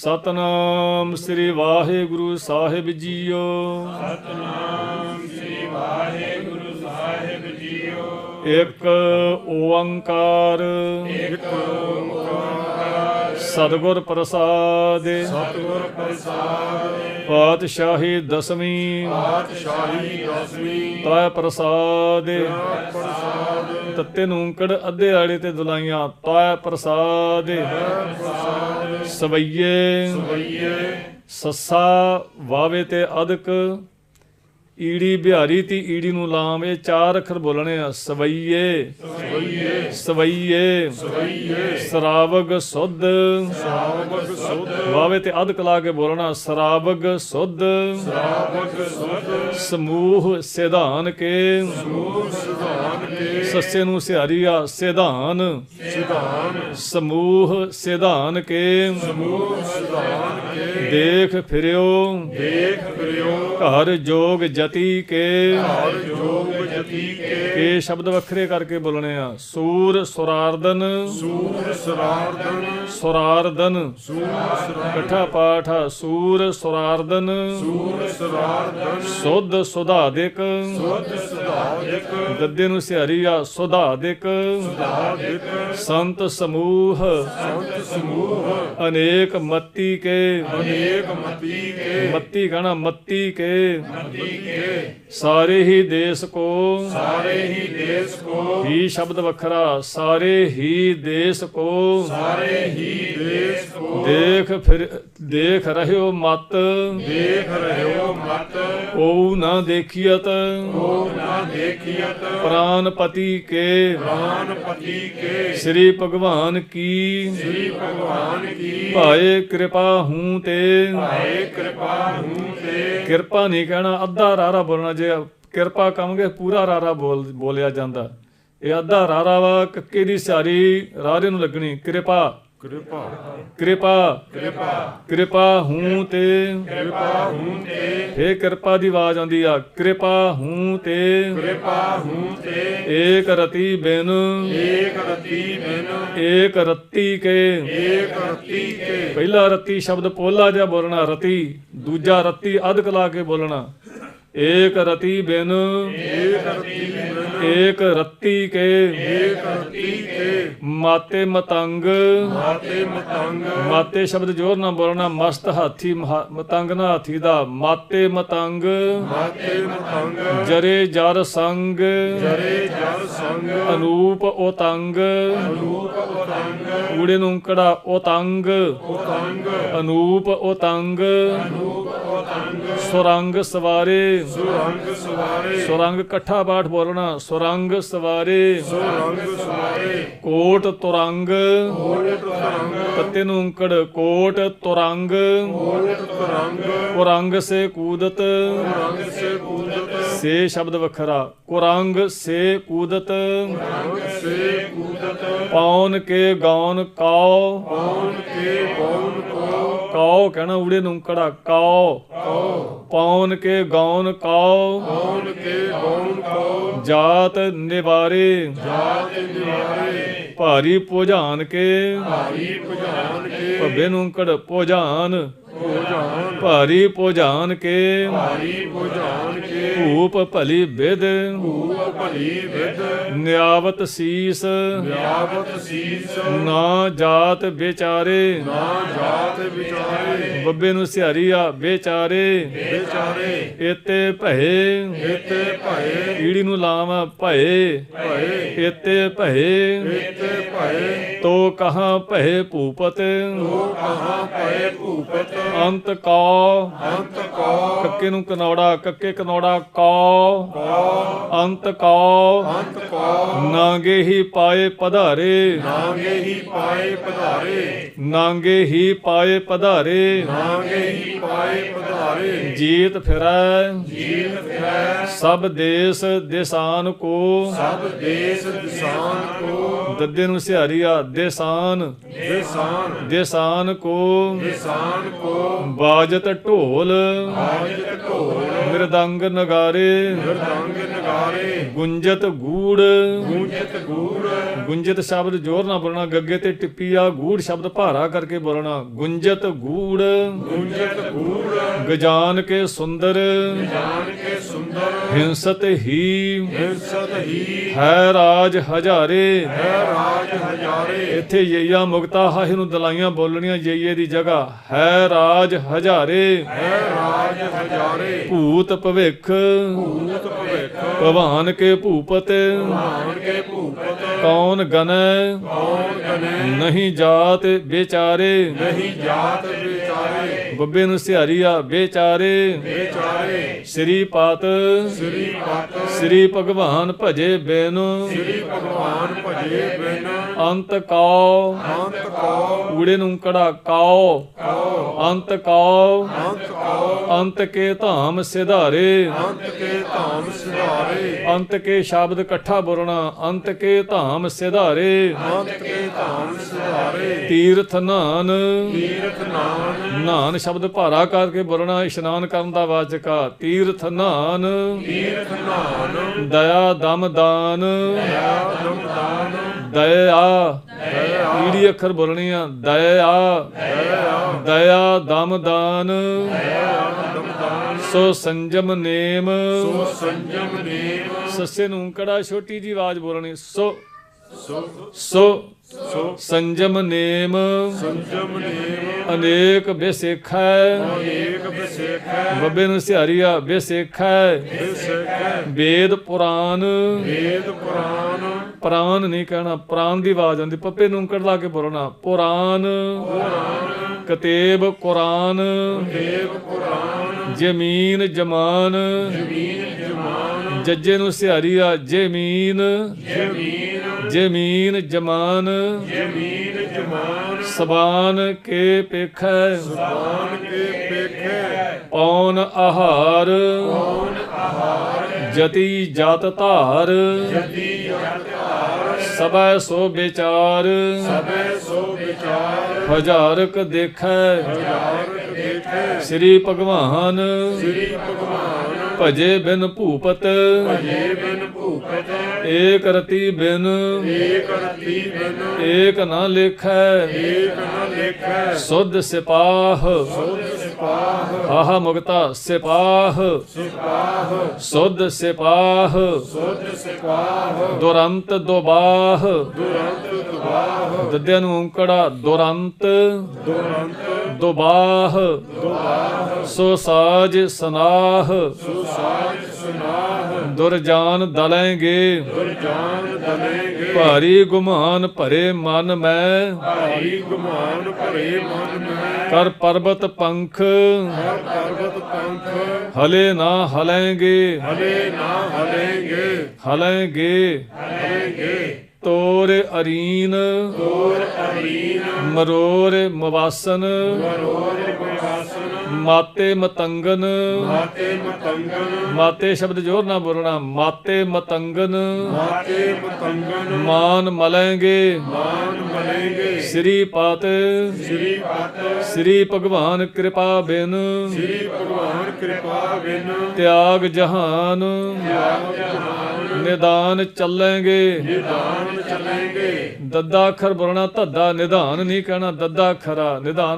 ਸਤਨਾਮ ਸ੍ਰੀ ਵਾਹਿਗੁਰੂ ਸਾਹਿਬ ਜੀਓ। ਸਤਨਾਮ ਸ੍ਰੀ ਵਾਹਿਗੁਰੂ ਸਾਹਿਬ ਜੀਓ ਇੱਕ ਓੰਕਾਰ ਇੱਕ ਓੰਕਾਰ। ਸਤਿਗੁਰ ਪ੍ਰਸਾਦ। ਸਤਿਗੁਰ ਪ੍ਰਸਾਦ। ਪਾਤਸ਼ਾਹੀ ਦਸਵੀਂ। ਪਾਤਸ਼ਾਹੀ ਦਸਵੀਂ। ਤ੍ਰੈ ਪ੍ਰਸਾਦ। ਪ੍ਰਸਾਦ। ਤੱਤੇ ਨੂੰਕੜ ਅੱਧੇ ਆੜੇ ਤੇ ਦੁਲਾਈਆਂ। ਤ੍ਰੈ ਪ੍ਰਸਾਦ। ਸਵਈਏ। ਵਈਏ ਸੱਸਾ ਵਾਵੇ ਤੇ ਅਦਕ। ਈੜੀ ਬਿਹਾਰੀ ਤੀ ਈੜੀ ਨੂੰ ਲਾਮ ਇਹ ਚਾਰ ਅੱਖਰ ਬੋਲਣੇ ਆ, ਸਵਈਏ। ਸਵਈਏ। ਸਵਈਏ ਸਵਈਏ ਸਰਾਵਗ ਸੁਧ। ਸਾਵਕ ਸੁਧ ਵਾਵੇ ਤੇ ਅਦਕ ਕਲਾ ਕੇ ਬੋਲਣਾ, ਸਰਾਵਗ ਸੁਧ ਸਾਵਕ ਸੁਧ। ਸਮੂਹ ਸਿਧਾਨ ਕੇ। ਮੂਹ ਸਿਧਾਨ ਕੇ ਸੱਸੇ ਨੂੰ ਸਿਹਾਰੀਆ ਸਿਧਾਨ। ਸਿਧਾਨ ਸਮੂਹ ਸਿਧਾਨ ਕੇ। ਮੂਹ ਸਿਧਾਨ ਕੇ ਦੇਖ ਫਿਰਿਓ। ਦੇਖ ਫਿਰਿਓ ਘਰ ਜੋਗ ਜਤੀ ਕੇ ਹਰ ਜੋਗ ਜਤੀ ਕੇ। ਇਹ ਸ਼ਬਦ ਵੱਖਰੇ ਕਰਕੇ ਬੋਲਣੇ ਆ। ਸੂਰ ਸੁਰਾਰਦਨ ਸੂਰ ਸਰਾਰਦਨ ਸੁਰਾਰਦਨ ਸੂਰ ਸਰਾਰਦਨ ਇਕੱਠਾ ਪਾਠ ਆ, ਸੂਰ ਸੁਰਾਰਦਨ ਸੂਰ ਸਰਾਰਦਨ ਸੁਧ ਸੁਧਾਦਿਕ। ਸੁਧ ਸੁਧਾਰਿਕ ਦੱਦੇ ਨੂੰ ਸਿਹਾਰੀ ਆ ਸੁਧਾਦਿਕ ਸੁਧਾਰਿਕ ਸੰਤ ਸਮੂਹ। ਸੰਤ ਸਮੂਹ ਅਨੇਕ ਮੱਤੀ ਕੇ। ਅਨੇਕ ਮਤੀ ਕੇ ਮੱਤੀ ਕਹਣਾ ਮੱਤੀ ਕੇ। ਮਤੀ ਕੇ ਸਾਰੇ ਹੀ ਦੇਸ ਕੋ। ਸਾਰੇ ਹੀ ਦੇਸ ਕੋ ਹੀ ਸ਼ਬਦ ਵੱਖਰਾ ਸਾਰੇ ਹੀ ਦੇਸ ਕੋ। ਸਾਰੇ ਹੀ ਦੇਸ ਕੋ ਦੇਖ ਫਿਰ ਦੇਖ ਰਹਿਓ ਮਤ। ਦੇਖ ਰਹਿਓ ਮਤ। ਓ ਨਾ ਦੇਖੀਅਤ। ਕੋ ਨਾ ਪ੍ਰਾਨਪਤੀ ਕੇ। ਪ੍ਰਾਨਪਤੀ ਕੇ। ਸ੍ਰੀ ਭਗਵਾਨ ਕੀ। ਸ੍ਰੀ ਭਗਵਾਨ ਕੀ। ਭਾਏ ਕਿਰਪਾ ਹੂੰ ਤੇ। ਭਾਏ ਕਿਰਪਾ ਹੂੰ ਤੇ। ਕਿਰਪਾ ਨਹੀਂ ਕਹਿਣਾ ਅੱਧਾ ਰਾਰਾ ਬੋਲਣਾ ਜੇ ਕਿਰਪਾ ਕਹਾਂਗੇ ਪੂਰਾ ਰਾਰਾ ਬੋਲ ਬੋਲਿਆ ਜਾਂਦਾ। ਇਹ ਅੱਧਾ ਰਾਰਾ ਵਾ ਕੱਕੇ ਦੀ ਸਿਆਰੀ ਰਾਰੇ ਨੂੰ ਲੱਗਣੀ ਕਿਰਪਾ। ਕਿਰਪਾ। ਕਿਰਪਾ। ਕਿਰਪਾ। ਕਿਰਪਾ ਹੂੰ ਤੇ। ਕਿਰਪਾ ਹੂੰ ਤੇ। ਫੇ ਕਿਰਪਾ ਦੀ ਆਵਾਜ਼ ਆਉਂਦੀ ਆ। ਕਿਰਪਾ ਹੂੰ ਤੇ। ਕਿਰਪਾ ਹੂੰ ਤੇ। ਏਕ ਰਤੀ ਬਿਨ। ਏਕ ਰਤੀ ਬਿਨ। ਏਕ ਰਤੀ ਕੇ। ਏਕ ਰਤੀ ਕੇ। ਪਹਿਲਾ ਰਤੀ ਸ਼ਬਦ ਪੋਲਾ ਜਿਹਾ ਬੋਲਣਾ ਰਤੀ। ਦੂਜਾ ਰਤੀ ਅਧਕ ਲਾ ਕੇ ਬੋਲਣਾ। ਏਕ ਰਤੀ ਬਿਨ, ਏਕ ਰਤੀ ਬਿਨ ਏਕ ਰਤੀ ਕੇ ਏਕ ਰਤੀ ਕੇ ਮਾਤੇ ਮਤੰਗ ਮਾਤੇ ਮਤੰਗ ਮਾਤੇ ਸ਼ਬਦ ਜੋਰ ਨਾਲ ਬੋਲਣਾ, ਮਸਤ ਹਾਥੀ ਮਤੰਗ ਨਾ ਹਾਥੀ ਦਾ, ਮਾਤੇ ਮਤੰਗ ਮਾਤੇ ਮਤੰਗ ਜਰੇ ਜਰ ਸੰਗ ਜਰੇ ਜਰ ਸੰਗ ਅਨੂਪ ਉਤੰਗ ਰੂਪ ਉਤੰਗ ਊੜੇ ਨੂੰ ਕੜਾ ਉਤੰਗ ਉਤੰਗ ਅਨੂਪ ਉਤੰਗ ਰੂਪ ਸੁਰੰਗ ਸਵਾਰੇ। ਸੁਰੰਗ ਸਵਾਰੇ। ਸੁਰੰਗ ਇਕੱਠਾ ਬਾਠ ਬੋਲਣਾ। ਸੁਰੰਗ ਸਵਾਰੇ। ਸੁਰੰਗ ਸਵਾਰੇ। ਕੋਟ ਤੁਰੰਗ। ਕੋਟ ਤਰੰਗ। ਤੱਤੇ ਨੂੰ ਉਂਕੜ ਕੋਟ ਤੁਰੰਗ। ਕੋਟ ਤਰੰਗ। ਕੁਰੰਗ ਸੇ ਕੂਦਤ। ਰੰਗ ਸੇ ਕੂਦਤ। ਸੇ ਸ਼ਬਦ ਵੱਖਰਾ। ਕੁਰੰਗ ਸੇ ਕੂਦਤ। ਰੰਗ ਸੇ ਕੂਦਤ। ਪੌਨ ਕੇ ਗੌਨ ਕਾਉ। ਕੌਣ ਕੇ ਕੋ ਕਾਉ ਕਹਿਣਾ ਊੜੇ ਨੂੰ ਉਂਕੜਾ ਕਾਉ ਪੌਨ ਕੇ ਗੌਨ ਕਾਉ ਕੌਣ ਕੇ ਕੌਣ ਕੋ ਜਾਤ ਨਿਵਾਰੇ। ਜਾਤ ਨਿਵਾਰੇ। ਭਾਰੀ ਭੁਜਾਨ ਕੇ। ਭਾਰੀ ਭਜਾਨ ਕੇ। ਭੱਬੇ ਨੂੰ ਭੁਜਾਨ ਭੋਜਾਨ ਭਾਰੀ ਭੁਜਾਨ ਕੇ ਭਾਰੀ ਭੋਜਾਨ ਕੇ। ਭੂਪ ਭਲੀ ਵਿਦ ਭੂਪ ਭਲੀ ਵਿਦ ਨਿਆਵਤ ਸੀਸ। ਵਿਆਵਤ ਸੀਸ। ਨਾ ਜਾਤ ਵਿਚਾਰੇ। ਨਾ ਜਾਤ ਵਿਚਾਰੇ। ਬੱਬੇ ਨੂੰ ਸਿਹਾਰੀ ਆ ਵਿਚਾਰੇ। ਵਿਚਾਰੇ। ਇਤੇ ਭਏ। ਇਤੇ ਭਏ। ਈੜੀ ਨੂੰ ਲਾਵਾ ਭਏ। ਭਏ। ਇਤੇ ਭਏ। ਇਤੇ ਭਏ। ਤੋ ਕਹਾਂ ਭਏ ਭੂਪਤ। ਤੋ ਕਹਾਂ ਭਏ ਭੂਪਤ। ਅੰਤ ਕਉ ਅੰਤ ਕੋ। ਕੱਕੇ ਨੂੰ ਕਨੌੜਾ ਕੱਕੇ ਕਨੌੜਾ ਕਉ ਕੋ। ਅੰਤ ਕਉ ਅੰਤ ਕੋ। ਨਾਂਗੇ ਹੀ ਪਾਏ ਪਧਾਰੇ। ਨਾਗੇ ਹੀ ਪਾਏ ਪਧਾਰੇ। ਨਾਂਗੇ ਹੀ ਪਾਏ ਪਧਾਰੇ। ਨਾਗੇ ਹੀ ਪਾਏ ਪਧਾਰੇ। ਜੀਤ ਫਿਰੈ। ਜੀਤ ਫਿਰੈ। ਸਭ ਦੇਸ ਦੇਸਾਨ ਕੋ। ਸਭ ਦੇਸ ਦਿਸਾਨ ਕੋ। ਦੱਦੇ ਨੂੰ ਸਿਹਾਰੀਆ ਦੇਸਾਨ। ਦਿਸਾਨ। ਦੇਸਾਨ ਕੋ। ਦਿਸਾਨ ਕੋ। ਬਾਜਤ ਢੋਲ। ਆਜਤ ਢੋਲ। ਮਿਰਦੰਗ ਨਗਾਰੇ। ਮਰਦੰਗ ਜਗਾਰੇ ਗੁੰਜਤ ਗੂੜ। ਗੂੰਜਤ ਗੂੜ। ਗੁੰਜਤ ਸ਼ਬਦ ਜ਼ੋਰ ਨਾਲ ਬੋਲਣਾ ਗੱਗੇ ਤੇ ਟਿੱਪੀ ਆ ਗੂੜ ਸ਼ਬਦ ਭਾਰਾ ਕਰਕੇ ਬੋਲਣਾ। ਗੁੰਜਤ ਗੂੜ। ਗੂੰਜਤ ਗੂੜ। ਗਜਾਨ ਕੇ ਸੁੰਦਰ। ਕੇ ਸੁੰਦਰ ਹਿੰਸਤ ਹੀ ਹਿੰਸਤ ਹੀ ਹੈ ਰਾਜ ਹਜ਼ਾਰੇ। ਹੈ ਰਾਜ ਹਜ਼ਾਰੇ। ਇੱਥੇ ਯਈਆ ਮੁਕਤਾ ਹਾਹੀ ਨੂੰ ਦਲਾਈਆਂ ਬੋਲਣੀਆਂ ਯਈਏ ਦੀ ਜਗ੍ਹਾ ਹੈ ਰਾਜ ਹਜ਼ਾਰੇ। ਹੈ ਰਾਜ ਹਜ਼ਾਰੇ। ਭੂਤ ਭਵਿੱਖ ਭੂਤ ਭਵਿੱਖ। ਭਵਾਨ ਕੇ ਭੂਪਤ। ਮਾਨ ਕੇ ਭੂਪਤ। ਕੌਣ ਗਨੈ? ਕੌਣ ਗਨੇ? ਨਹੀਂ ਜਾਤ ਵਿਚਾਰੇ। ਨਹੀਂ ਜਾਤ ਵਿਚਾਰੇ। ਬੱਬੇ ਨੂੰ ਸਿਹਾਰੀਆ ਵਿਚਾਰੇ ਵਿਚਾਰੇ ਸ੍ਰੀ ਪਤ। ਸ੍ਰੀ ਪਤ। ਸ੍ਰੀ ਭਗਵਾਨ ਭਜੇ ਬਿਨ। ਸ੍ਰੀ ਭਗਵਾਨ ਭਜੇ ਬਿਨ। ਅੰਤ ਕਉ। ਅੰਤ ਕੋ ਊੜੇ ਨੂੰ ਕੜਾ ਕਾਉ। ਅੰਤ ਕਉ। ਅੰਤ ਕੋ ਅੰਤ ਕੇ ਧਾਮ ਸਿਧਾਰੇ। ਅੰਤ ਕੇ ਧਾਮ ਸਿਧਾਰੇ। ਅੰਤ ਕੇ ਸ਼ਬਦ ਇਕੱਠਾ ਬੋਲਣਾ। ਅੰਤ ਕੇ ਧਾਮ ਸਿਧਾਰੇ। ਅੰਤ ਕੇ ਧਾਮ ਸਿਧਾਰੇ। ਤੀਰਥ ਨਾਨ। ਤੀਰਥ ਨਾਮ ਨਾਨ ਸ਼ਬਦ ਭਾਰਾ ਕਰਕੇ ਬੋਲਣਾ ਇਸ਼ਨਾਨ ਕਰਨ ਦਾ ਵਾਚਕਾ ਤੀਰਥ ਨਾਨ। ਤੀਰਥ ਨਾਨ। ਦਇਆ ਦਮ ਦਾਨ। ਦਇਆ ਦਮ ਦਾਨ। ਦਇਆ। ਈੜੀ ਅੱਖਰ ਬੋਲਣੀ ਆ ਦਇਆ। ਦਇਆ। ਦਮ ਦਾਨ। ਦਮ ਦਾਨ। ਸੋ ਸੰਜਮ ਨੇਮ। ਸੋ ਸੰਜਮ ਨੇਮ। ਸੱਸੇ ਨੂੰ ਕੜਾ ਛੋਟੀ ਜੀ ਆਵਾਜ਼ ਬੋਲਣੀ? ਸੋ ਸੋ ਸੋ ਸੰਜਮ ਨੇਮ। ਸੰਜਮ ਨੇਮ। ਅਨੇਕ ਬੇਸੇਖੈ। ਅਨੇਕ ਬਸੇਖੈ। ਬੱਬੇ ਨੂੰ ਸਿਹਾਰੀਆ ਬੇਸੇਖੈ। ਬਸੇਖੈ। ਵੇਦ ਪੁਰਾਨ ਵੇਦ ਪੁਰਾਨ ਪ੍ਰਾਨ ਨਹੀਂ ਕਹਿਣਾ ਪ੍ਰਾਨ ਦੀ ਆਵਾਜ਼ ਆਉਂਦੀ ਪੱਪੇ ਨੂੰ ਉਂਕੜ ਲਾ ਕੇ ਬੋਲਣਾ ਪੁਰਾਨ ਕਤੇਬ ਕੁਰਾਨ। ਦੇਵ ਪੁਰਾਨ ਜ਼ਮੀਨ ਜਮਾਨ। ਜ਼ਮੀਨ ਜਮਾਨ। ਜੱਜੇ ਨੂੰ ਸਿਹਾਰੀਆ ਜ਼ਮੀਨ। ਜ਼ਮੀਨ। ਜ਼ਮੀਨ ਜਮਾਨ। ਜ਼ਮੀਨ ਜਮਾਨ। ਸਬਾਨ ਕੇ ਪੇਖੈ। ਸਬਾਨ ਕੇ ਪੇਖੈ। ਪੌਨ ਆਹਾਰ। ਕੌਣ ਆਹਾਰ। ਜਤੀ ਜਤ ਧਾਰ। ਜਤੀ ਅਵਤਾਰ ਸਬੈ ਸੋ ਵਿਚਾਰ। ਸਭੈ ਸੋ ਵਿਚਾਰ। ਹਜ਼ਾਰਕ ਦੇਖੈ। ਹਜ਼ਾਰਕ ਦੇਖੈ। ਸ੍ਰੀ ਭਗਵਾਨ। ਸ੍ਰੀ ਭਗਵਾਨ। ਭਜੇ ਬਿਨ ਭੂਪਤ। ਭਜੇ ਬਿਨ ਭੂਪਤ। ਏਕ ਰਤੀ ਬਿਨ। ਏਕ ਰਤੀ ਬਿਨ। ਏਕ ਨਾ ਲੇਖੈ। ਏਕ ਨ ਲੇਖੈ। ਸੁਧ ਸਿਪਾਹ। ਸੁਧ ਸਿਪਾਹ। ਆਹ ਮੁਕਤਾ ਸਿਪਾਹ। ਸਿਪਾਹ। ਸੁਧ ਸਿਪਾਹ। ਸੁਧ ਸਿਪਾਹ। ਦੁਰੰਤ ਦੁਬਾਹ। ਦੁਰੰਤ ਦੁਬਾਹ। ਦੱਦਿਆਂ ਨੂੰ ਉਂਕੜਾ ਦੁਰੰਤ। ਦੁਰੰਤ ਦੁਬਾਹ ਦੁਬਾਹ ਸੋ ਸਾਜ ਸਨਾਹ। ਸੁਸਾਜ ਸੁਨਾਹ ਦੁਰਜਾਨ ਦਲੈਂਗੇ। ਦੁਰਜਾਨ ਦਲੇਗੇ ਭਾਰੀ ਗੁਮਾਨ ਭਰੇ ਮਨ ਮੈਂ। ਭਾਰੀ ਗੁਮਾਨ ਭਰੇ ਮਨ ਮੈਂ ਕਰ ਪਰਬਤ ਪੰਖ। ਹਰ ਪਰਬਤ ਪੰਖ ਹਲੇ ਨਾ ਹਲੈਂਗੇ। ਹਲੇ ਨਾ ਹਲੇਗੇ। ਹਲੈਂਗੇ ਹਲੇਗੇ ਤੋਰ ਅਰੀਨ। ਤੋਰ ਮਰੋਰ ਮਵਾਸਨ ਮਰੋਰ ਵਿਵਾਸਨ ਮਾਤੇ ਮਤੰਗਨ ਮਾਤੇ ਮਤੰਗਨ ਮਾਤੇ ਸ਼ਬਦ ਜੋਰ ਨਾ ਬੋਲਣਾ ਮਾਤੇ ਮਤੰਗਨ ਮਾਤੇ ਮਤੰਗਨ ਮਾਨ ਮਲੈਂਗੇ ਮਾਨ ਮਲੇਗੇ ਸ੍ਰੀ ਪਤ ਸ੍ਰੀ ਪਤ। ਸ੍ਰੀ ਭਗਵਾਨ ਕਿਰਪਾ ਬਿਨ। ਸ੍ਰੀ ਭਗਵਾਨ ਕਿਰਪਾ ਬਿਨ। ਤਿਆਗ ਜਹਾਨ। ਤਿਆਗ ਜਹਾਨ। ਨਿਦਾਨ ਚੱਲेंगे ਨਿਦਾਨ ਚਲੇਗੇ। ਦੱਦਾ ਅੱਖਰ ਬੋਲਣਾ ਧੱਦਾ ਨਿਧਾਨ ਨਹੀਂ ਕਹਿਣਾ ਦੱਦਾ ਖਰਾ ਨਿਧਾਨ